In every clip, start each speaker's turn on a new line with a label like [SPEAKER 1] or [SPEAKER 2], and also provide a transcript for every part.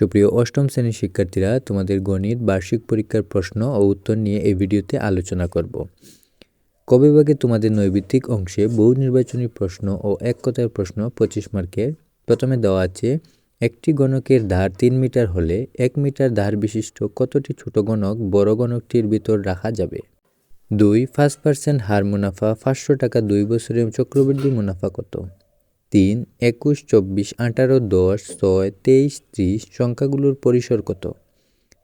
[SPEAKER 1] সুপ্রিয় অষ্টম শ্রেণির শিক্ষার্থীরা, তোমাদের গণিত, বার্ষিক পরীক্ষার প্রশ্ন ও উত্তর নিয়ে এই ভিডিওতে আলোচনা করব। ক বিভাগে তোমাদের নৈবিত্তিক অংশে বহু নির্বাচনী প্রশ্ন ও এক কথার প্রশ্ন পঁচিশ মার্কের। প্রথমে দেওয়া আছে, একটি গণকের ধার তিন মিটার হলে এক মিটার ধার বিশিষ্ট কতটি ছোট গণক বড় গণকটির ভিতর রাখা যাবে? দুই, ফার্স্ট পার্সেন্ট হার মুনাফা পাঁচশো টাকা দুই বছরের চক্রবৃদ্ধি মুনাফা কত? তিন, একুশ, চব্বিশ, আঠারো, দশ, ছয়, তেইশ, ত্রিশ সংখ্যাগুলোর পরিসর কত?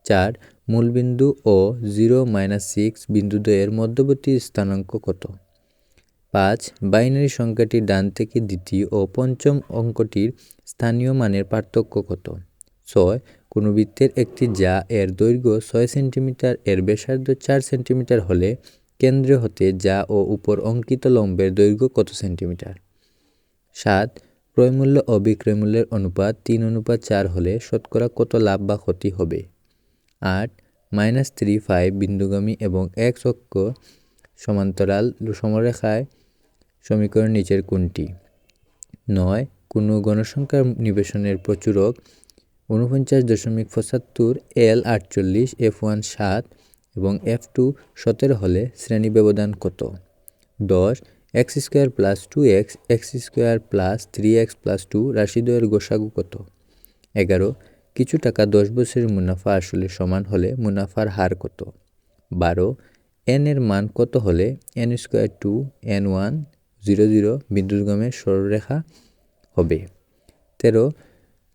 [SPEAKER 1] চার মূলবিন্দু ও জিরো মাইনাস সিক্স বিন্দুদ্বয়ের মধ্যবর্তী স্থানাঙ্ক কত? পাঁচ, বাইনারি সংখ্যাটি ডান থেকে দ্বিতীয় ও পঞ্চম অঙ্কটির স্থানীয় মানের পার্থক্য কত? ছয়, কোনো বৃত্তের একটি যা এর দৈর্ঘ্য ছয় সেন্টিমিটার, এর ব্যাসার্ধ চার সেন্টিমিটার হলে কেন্দ্র হতে যা ও উপর অঙ্কিত লম্বের দৈর্ঘ্য কত সেন্টিমিটার? সাত ক্রয়মূল্য ও বিক্রয়মূল্যের অনুপাত তিন অনুপাত চার হলে শতকরা কত লাভ বা ক্ষতি হবে? আট, মাইনাস থ্রি ফাইভ বিন্দুগামী এবং এক অক্ষ সমান্তরাল সমরেখায় সমীকরণ নিচের কোনটি? নয়, কোনো গণসংখ্যার নিবেশনের প্রচুরক ঊনপঞ্চাশ দশমিক পঁচাত্তর এল আটচল্লিশ এফ ওয়ান সাত এবং এফ টু সতেরো হলে শ্রেণি ব্যবধান কত? দশ x square plus two x x square plus three x plus two রাশিদ্বয়ের গোসাগু কত? এগারো। কিছু টাকা দশ বছরের মুনাফা আসলে সমান হলে মুনাফার হার কত? বারো। এন এর মান কত হলে n square two n one zero zero বিদ্যুৎগমের সরলরেখা হবে? তেরো।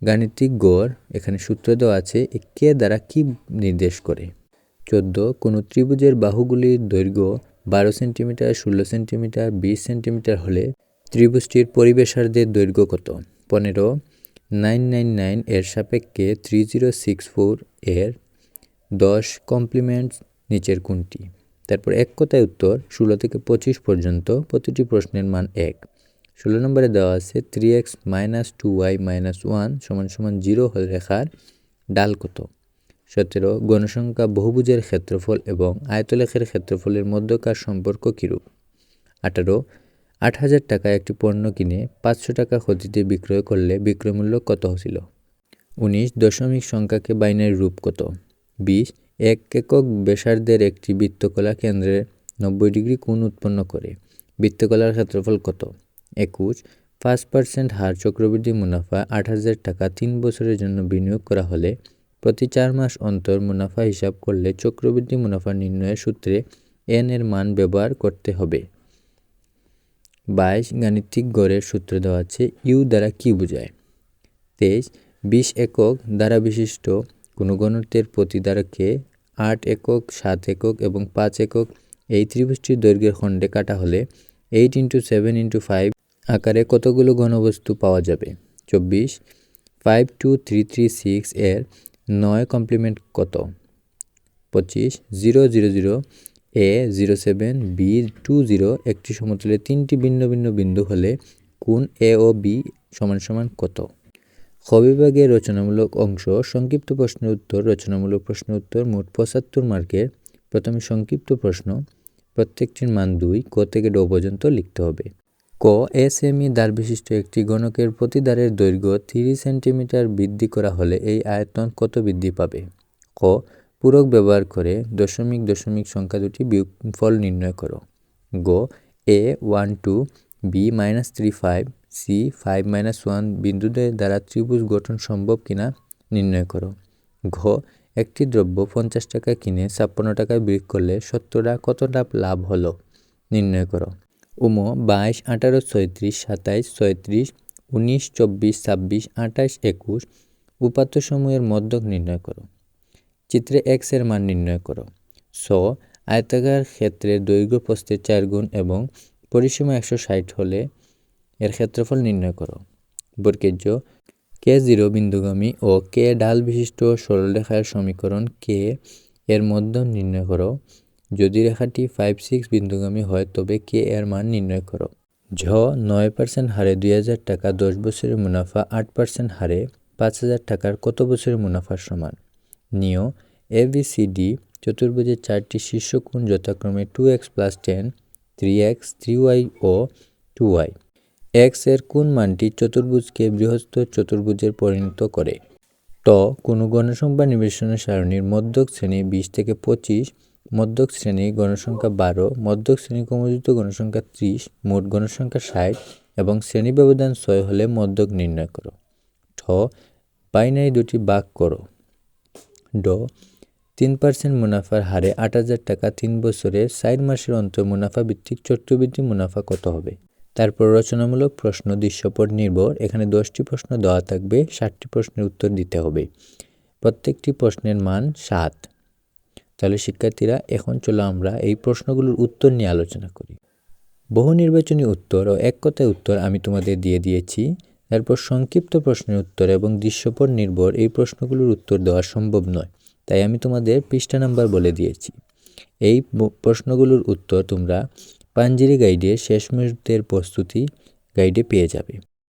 [SPEAKER 1] গাণিতিক গড়, এখানে সূত্র দেওয়া আছে কে দ্বারা কি নির্দেশ করে? চোদ্দ। কোনো ত্রিভুজের বাহুগুলির দৈর্ঘ্য বারো সেন্টিমিটার, ষোলো সেন্টিমিটার, বিশ সেন্টিমিটার হলে ত্রিভুজটির পরিবেশার্ধের দৈর্ঘ্য কত? পনেরো। নাইন নাইন নাইন এর সাপেক্ষে থ্রি জিরো সিক্স ফোর এর দশ কমপ্লিমেন্টস নিচের কোনটি? তারপর এক কথায় উত্তর, ষোলো থেকে পঁচিশ পর্যন্ত প্রতিটি প্রশ্নের মান এক। ষোলো নম্বরে দেওয়া আছে three x minus two y minus one সমান সমান জিরো রেখার ডাল কত? সতেরো, গণসংখ্যা বহুভুজের ক্ষেত্রফল এবং আয়তলেখের ক্ষেত্রফলের মধ্যকার সম্পর্ক কীরূপ? আঠারো, আট হাজার টাকায় একটি পণ্য কিনে পাঁচশো টাকা ক্ষতিতে বিক্রয় করলে বিক্রয়মূল্য কত হছিল উনিশ, দশমিক সংখ্যাকে বাইনের রূপ কত? বিশ, এক একক ব্যাসার্ধের একটি বৃত্তকলা কেন্দ্রের নব্বই ডিগ্রি কোণ উৎপন্ন করে। বৃত্তকলার ক্ষেত্রফল কত? একুশ, পাঁচ পার্সেন্ট হার চক্রবৃদ্ধি মুনাফা আট হাজার টাকা তিন বছরের জন্য বিনিয়োগ করা হলে প্রতি চার মাস অন্তর মুনাফা হিসাব করলে চক্রবৃদ্ধি মুনাফা নির্ণয়ের সূত্রে এন এর মান ব্যবহার করতে হবে। বাইশ গাণিতিক গড়ের সূত্র দেওয়া আছে ইউ দ্বারা কি বোঝায়? তেইশ, বিশ একক দ্বারা বিশিষ্ট কোনো গণতের প্রতি দ্বারাকে আট একক, সাত একক এবং পাঁচ একক এই ত্রিভুজটির দৈর্ঘ্যের খণ্ডে কাটা হলে eight into seven into five আকারে কতগুলো ঘনবস্তু পাওয়া যাবে? চব্বিশ, five two three three six এর নয় কমপ্লিমেন্ট কত? পঁচিশ, zero zero zero, A, zero, seven, B, two, zero, একটি সমতলে তিনটি ভিন্ন ভিন্ন বিন্দু হলে কোন এ ও বি সমান সমান কত? খ রচনামূলক অংশ, সংক্ষিপ্ত প্রশ্নের উত্তর, রচনামূলক প্রশ্ন উত্তর, মোট পঁচাত্তর মার্কের প্রথমে সংক্ষিপ্ত প্রশ্ন, প্রত্যেকটির মান দুই, ক থেকে ড পর্যন্ত লিখতে হবে। ক এস এমই দ্বার বিশিষ্ট একটি গণকের প্রতি দ্বারের দৈর্ঘ্য তিরিশ সেন্টিমিটার বৃদ্ধি করা হলে এই আয়তন কত বৃদ্ধি পাবে? ক, পূরক ব্যবহার করে দশমিক দশমিক সংখ্যা দুটি বিয়োগফল নির্ণয় করো। গ, A one two, B minus three five, C five minus one বিন্দুদ্বয়ের দ্বারা ত্রিভুজ গঠন সম্ভব কিনা নির্ণয় করো। ঘ, একটি দ্রব্য পঞ্চাশ টাকা কিনে ছাপ্পান্ন টাকায় বিক্রি করলে সত্তরটা কতটা লাভ হলো নির্ণয় করো। উম বাইশ, আঠারো, ছয়ত্রিশ, সাতাইশ, ছয়ত্রিশ, উনিশ, চব্বিশ, ছাব্বিশ, আঠাশ, একুশ। উপাত্ত উপাত্তসমূহের মধ্যক নির্ণয় করো। চিত্রে এক্সের মান নির্ণয় করো। স আয়তাকার ক্ষেত্রে দৈর্ঘ্য প্রস্থের চার গুণ এবং পরিসীমা একশো ষাট হলে এর ক্ষেত্রফল নির্ণয় করো। বর্কেজ্য কে জিরো বিন্দুগামী ও কে ডাল বিশিষ্ট সরলরেখার সমীকরণ কে এর মধ্য নির্ণয় করো। যদি রেখাটি ফাইভ সিক্স বিন্দুগামী হয়, তবে কে এর মান নির্ণয় করো। ঝ, নয় পার্সেন্ট হারে দুই হাজার টাকা, দশ বছরের মুনাফা আট পার্সেন্ট হারে পাঁচ হাজার টাকার কত বছরের মুনাফার সমান? নিয় এ বি সি ডি চতুর্ভুজের চারটি শীর্ষকোণ যথাক্রমে two x plus ten three x three y ও টু ওয়াই এক্সের কোন মানটি চতুর্ভুজকে বৃহস্ত চতুর্ভুজের পরিণত করে। ট, কোনো গণসংখ্যা নিবেশনের সারণীর মধ্যক শ্রেণি বিশ থেকে পঁচিশ মধ্যক শ্রেণি গণসংখ্যা বারো, মধ্যক শ্রেণি ক্রমযুক্ত গণসংখ্যা ত্রিশ, মোট গণসংখ্যা ষাট এবং শ্রেণি ব্যবধান ছয় হলে মধ্যক নির্ণয় করো। ঠ, বাইনারি দুটি ভাগ করো। ড, তিন পার্সেন্ট মুনাফার হারে আট হাজার টাকা তিন বছরে চার মাসের অন্তর মুনাফা ভিত্তিক চক্রবৃদ্ধি মুনাফা কত হবে? তারপর রচনামূলক প্রশ্ন দৃশ্যপট নির্ভর। এখানে দশটি প্রশ্ন দেওয়া থাকবে, ষাটটি প্রশ্নের উত্তর দিতে হবে। প্রত্যেকটি প্রশ্নের মান সাত। তাহলে শিক্ষার্থীরা, এখন চলো আমরা এই প্রশ্নগুলোর উত্তর নিয়ে আলোচনা করি। বহু নির্বাচনী উত্তর ও এক কথায় উত্তর আমি তোমাদের দিয়ে দিয়েছি। তারপর সংক্ষিপ্ত প্রশ্নের উত্তর এবং দৃশ্যপট নির্ভর এই প্রশ্নগুলোর উত্তর দেওয়া সম্ভব নয়, তাই আমি তোমাদের পৃষ্ঠা নাম্বার বলে দিয়েছি। এই প্রশ্নগুলোর উত্তর তোমরা পাঞ্জিরি গাইডে শেষ মুহূর্তের প্রস্তুতি গাইডে পেয়ে যাবে।